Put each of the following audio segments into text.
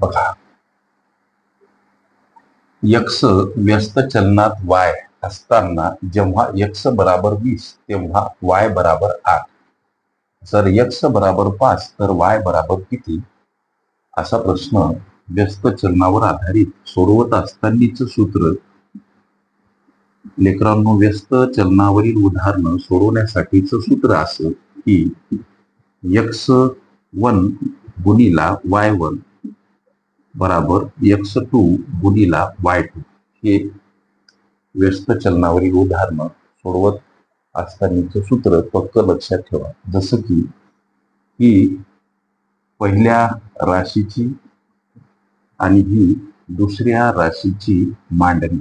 बघा. यक्स व्यस्त चलनात वाय असताना जेव्हा यक्स बराबर वीस तेव्हा वाय बराबर आठ. जर यक्स बराबर पाच तर वाय बराबर किती? असा प्रश्न व्यस्त चलनावर आधारित सोडवत असतानाच सूत्र लेकरांनो व्यस्त चलनावरील उदाहरणं सोडवण्यासाठीच सूत्र असं की यक्स वन गुणीला वाय वन बराबर एक्स टू गुणीला वाय टू हे व्यस्त चलनावरील उदाहरणं सोडवत असतानाचं सूत्र फक्त लक्षात ठेवा. जसं की ही पहिल्या राशीची आणि ही दुसऱ्या राशीची मांडणी.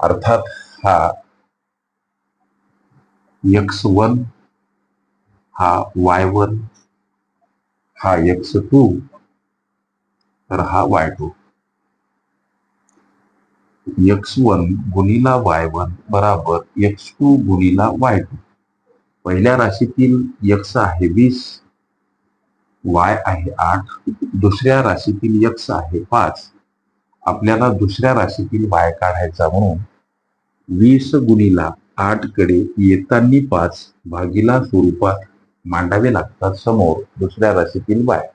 अर्थात हा एक्स वन हा वाय वन हा एक्स टू तर हा वाय टू एक्स वन गुणिला वाय वन बराबर एक्स टू गुणिला वाय टू. पहिल्या राशीतील एक्स आहे वीस वाय आहे आठ दुसऱ्या राशीतील एक्स आहे पाच. आपल्याला दुसऱ्या राशीतील वाय काढायचा म्हणून वीस गुणीला आठकडे येतानी पाच भागीला स्वरूपात मांडावे लागतात समोर दुसऱ्या राशीतील वाय.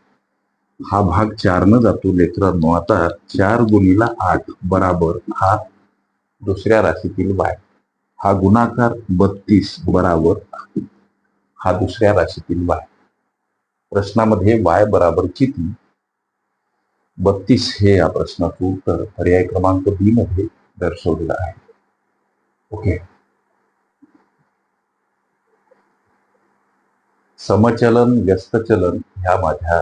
हा भाग चारनं जातो लेकरांनो आता चार गुणीला आठ बराबर हा दुसऱ्या राशीतील वाय. हा गुणाकार बत्तीस बराबर हा दुसऱ्या राशीतील वाय. प्रश्नामध्ये वाय बराबर किती? बत्तीस हे या प्रश्नाचं उत्तर पर्याय क्रमांक बी मध्ये दर्शवलेलं आहे. ओके. समचलन व्यस्तचलन ह्या माझ्या